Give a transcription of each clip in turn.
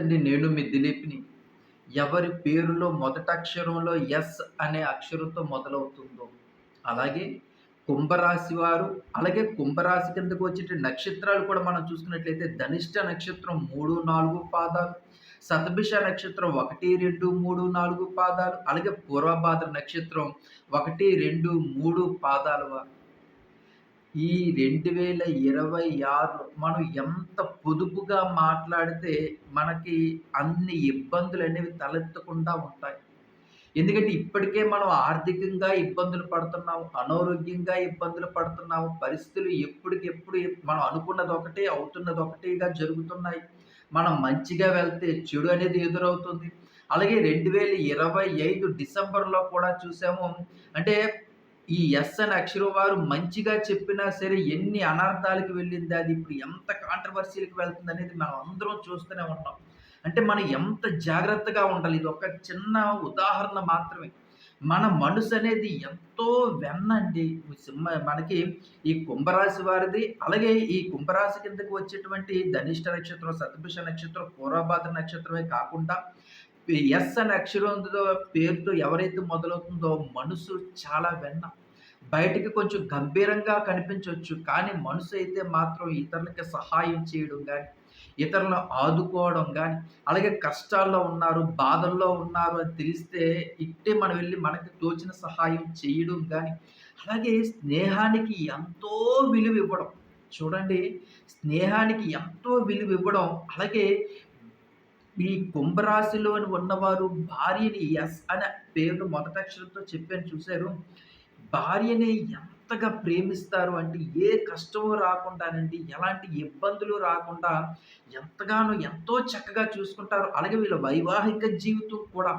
అండి నేను మీ దిలీప్‌ని. ఎవరి పేరులో మొదటి అక్షరంలో ఎస్ అనే అక్షరంతో మొదలవుతుందో, అలాగే కుంభరాశి వారు, అలాగే కుంభరాశి కిందకు వచ్చేటి నక్షత్రాలు కూడా మనం చూసుకున్నట్లయితే ధనిష్ట నక్షత్రం 3, 4 పాదాలు, సతభిష నక్షత్రం 1, 2, 3, 4 పాదాలు, అలాగే పూర్వభాద్ర నక్షత్రం 1, 2, 3 పాదాల వారు. ఈ 2026లో మనం ఎంత పొదుపుగా మాట్లాడితే మనకి అన్ని ఇబ్బందులు అనేవి తలెత్తకుండా ఉంటాయి. ఎందుకంటే ఇప్పటికే మనం ఆర్థికంగా ఇబ్బందులు పడుతున్నాము. అనారోగ్యంగా ఇబ్బందులు పడుతున్నాము. పరిస్థితులు ఎప్పటికెప్పుడు ఎప్ మనం అవుతున్నది ఒకటిగా జరుగుతున్నాయి. మనం మంచిగా వెళ్తే చెడు అనేది ఎదురవుతుంది. అలాగే 2025 డిసెంబర్‌లో కూడా చూసాము. అంటే ఈ ఎస్ అనే అక్షరం వారు మంచిగా చెప్పినా సరే ఎన్ని అనర్థాలకు వెళ్ళింది. అది ఇప్పుడు ఎంత కాంట్రోవర్సీ‌లకి వెళ్తుందనేది మనం అందరం చూస్తూనే ఉంటాం అంటే మనం ఎంత జాగ్రత్తగా ఉండాలి. ఇది ఒక చిన్న ఉదాహరణ మాత్రమే. మన మనసు అనేది ఎంతో వెన్నండి. సింహ మనకి ఈ కుంభరాశి వారిది, అలాగే ఈ కుంభరాశి కిందకి వచ్చేటువంటి ధనిష్ట నక్షత్రం, సతభిష నక్షత్రం, పూర్వభాద్ర నక్షత్రమే కాకుండా ఎస్ అనే అక్షరంతో పేరుతో ఎవరైతే మొదలవుతుందో మనసు చాలా వెన్న. బయటికి కొంచెం గంభీరంగా కనిపించవచ్చు కానీ మనసు అయితే మాత్రం ఇతరులకి సహాయం చేయడం కానీ ఇతరులను ఆదుకోవడం కానీ అలాగే కష్టాల్లో ఉన్నారు, బాధల్లో ఉన్నారు అని తెలిస్తే ఇట్టే మనం వెళ్ళి మనకి తోచిన సహాయం చేయడం కానీ అలాగే స్నేహానికి ఎంతో విలువ ఇవ్వడం. చూడండి స్నేహానికి ఎంతో విలువ ఇవ్వడం. అలాగే ఈ కుంభరాశిలోని ఉన్నవారు భార్యని ఎస్ అనే పేరు మొదటి అక్షరంతో చెప్పాను చూశారు భార్యని ఎంతగా ప్రేమిస్తారు అంటే ఏ కష్టము రాకుండానండి, ఎలాంటి ఇబ్బందులు రాకుండా ఎంతగానో ఎంతో చక్కగా చూసుకుంటారు. అలాగే వీళ్ళ వైవాహిక జీవితం కూడా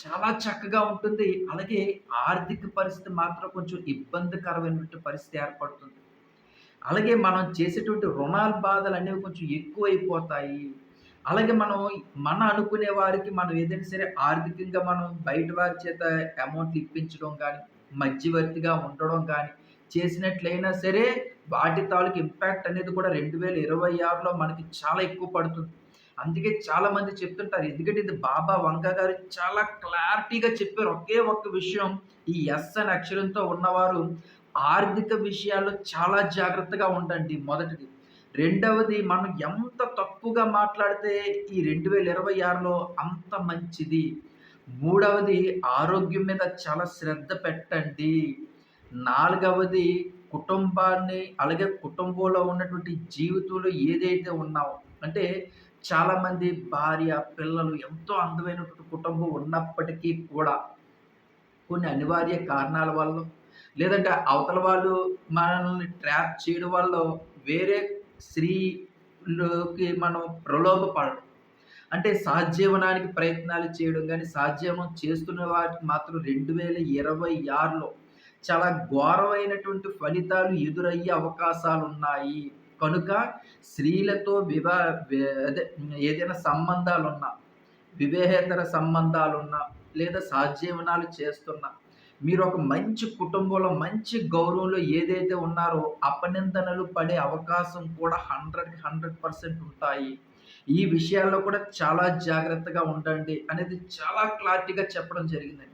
చాలా చక్కగా ఉంటుంది. అలాగే ఆర్థిక పరిస్థితి మాత్రం కొంచెం ఇబ్బందికరమైనటువంటి పరిస్థితి ఏర్పడుతుంది. అలాగే మనం చేసేటువంటి రుణాల బాధలు అనేవి కొంచెం ఎక్కువైపోతాయి. అలాగే మనం మన అనుకునే వారికి మనం ఏదైనా సరే ఆర్థికంగా మనం బయట వారి చేత అమౌంట్లు ఇప్పించడం కానీ మధ్యవర్తిగా ఉండడం కానీ చేసినట్లయినా సరే వాటి తాలూకు ఇంపాక్ట్ అనేది కూడా 2026లో మనకి చాలా ఎక్కువ పడుతుంది. అందుకే చాలామంది చెప్తుంటారు. ఎందుకంటే ఇది బాబా వంక గారు చాలా క్లారిటీగా చెప్పారు. ఒకే ఒక్క విషయం ఈ ఎస్ అనే అక్షరంతో ఉన్నవారు ఆర్థిక విషయాల్లో చాలా జాగ్రత్తగా ఉండండి మొదటిది. రెండవది మనం ఎంత తక్కువగా మాట్లాడితే ఈ 2026లో అంత మంచిది. మూడవది ఆరోగ్యం మీద చాలా శ్రద్ధ పెట్టండి. నాలుగవది కుటుంబాన్ని అలాగే కుటుంబంలో ఉన్నటువంటి జీవితంలో ఏదైతే ఉన్నామో అంటే చాలామంది భార్య, పిల్లలు ఎంతో అందమైనటువంటి కుటుంబం ఉన్నప్పటికీ కూడా కొన్ని అనివార్య కారణాల వల్ల లేదంటే అవతల వాళ్ళు మనల్ని ట్రాప్ చేయడం వల్ల వేరే స్త్రీలోకి మనం ప్రలోభపడడం. అంటే సహజీవనానికి ప్రయత్నాలు చేయడం కానీ సహజీవనం చేస్తున్న వారికి మాత్రం 2026లో చాలా ఘోరమైనటువంటి ఫలితాలు ఎదురయ్యే అవకాశాలు ఉన్నాయి కనుక స్త్రీలతో వివా అదే ఏదైనా సంబంధాలున్నా, వివేహేతర సంబంధాలున్నా, లేదా సహజీవనాలు చేస్తున్నా, మీరు ఒక మంచి కుటుంబంలో, మంచి గౌరవంలో ఏదైతే ఉన్నారో అపనిందనలు పడే అవకాశం కూడా 100కి 100% ఉంటాయి. ఈ విషయాల్లో కూడా చాలా జాగ్రత్తగా ఉండండి అనేది చాలా క్లారిటీగా చెప్పడం జరిగిందండి.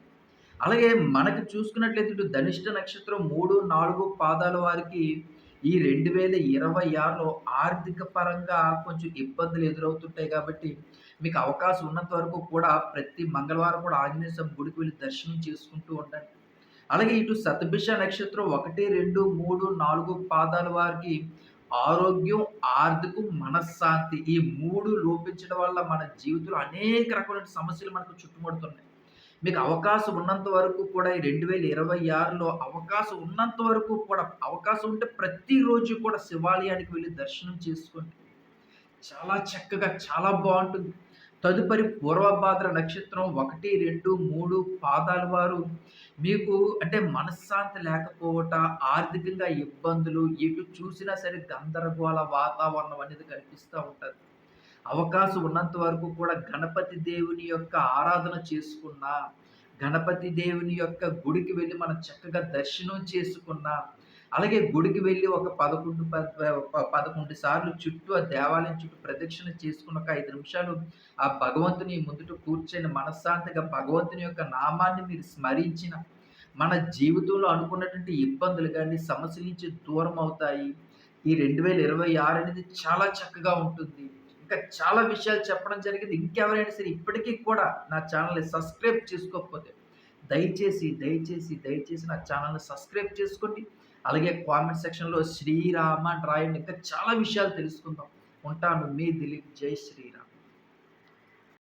అలాగే మనకి చూసుకున్నట్లయితే ఇటు ధనిష్ట నక్షత్రం 3, 4 పాదాల వారికి ఈ 2026లో ఆర్థిక పరంగా కొంచెం ఇబ్బందులు ఎదురవుతుంటాయి కాబట్టి, మీకు అవకాశం ఉన్నంత వరకు కూడా ప్రతి మంగళవారం కూడా ఆంజనేయ స్వామి గుడికి వెళ్ళి దర్శనం చేసుకుంటూ ఉండండి. అలాగే ఇటు సతభిష నక్షత్రం 1, 2, 3, 4 పాదాల వారికి ఆరోగ్యం, ఆర్థికం, మనశ్శాంతి ఈ మూడు లోపించడం వల్ల మన జీవితంలో అనేక రకమైన సమస్యలు మనకు చుట్టుముడుతున్నాయి. మీకు అవకాశం ఉన్నంత వరకు కూడా ఈ 2026లో అవకాశం ఉన్నంత వరకు కూడా అవకాశం ఉంటే ప్రతిరోజు కూడా శివాలయానికి వెళ్ళి దర్శనం చేసుకోండి. చాలా చక్కగా చాలా బాగుంటుంది. తదుపరి పూర్వభాద్ర నక్షత్రం 1, 2, 3 పాదాల వారు. మీకు అంటే మనశ్శాంతి లేకపోవట, ఆర్థికంగా ఇబ్బందులు, ఎటు చూసినా సరే గందరగోళ వాతావరణం అనేది కనిపిస్తూ ఉంటుంది. అవకాశం ఉన్నంత వరకు కూడా గణపతి దేవుని యొక్క ఆరాధన చేసుకున్నా, గణపతి దేవుని యొక్క గుడికి వెళ్ళి మనం చక్కగా దర్శనం చేసుకున్నా, అలాగే గుడికి వెళ్ళి ఒక 11 పద్ ప 11 సార్లు చుట్టూ ఆ దేవాలయం చుట్టూ ప్రదక్షిణ చేసుకున్న ఒక ఐదు నిమిషాలు ఆ భగవంతుని ముందుట కూర్చొని మనశ్శాంతిగా భగవంతుని యొక్క నామాన్ని మీరు స్మరించిన మన జీవితంలో అనుకున్నటువంటి ఇబ్బందులు కానీ సమస్యల నుంచి దూరం అవుతాయి. ఈ 2026 అనేది చాలా చక్కగా ఉంటుంది. ఇంకా చాలా విషయాలు చెప్పడం జరిగింది. ఇంకెవరైనా సరే ఇప్పటికీ కూడా నా ఛానల్ని సబ్స్క్రైబ్ చేసుకోకపోతే దయచేసి, దయచేసి, దయచేసి నా ఛానల్ని సబ్స్క్రైబ్ చేసుకోండి. అలాగే కామెంట్ సెక్షన్‌లో శ్రీరామ అని రాయండి. ఇంకా చాలా విషయాలు తెలుసుకుందాం. ఉంటాను. మీ దిలీప్. జై శ్రీరామ్.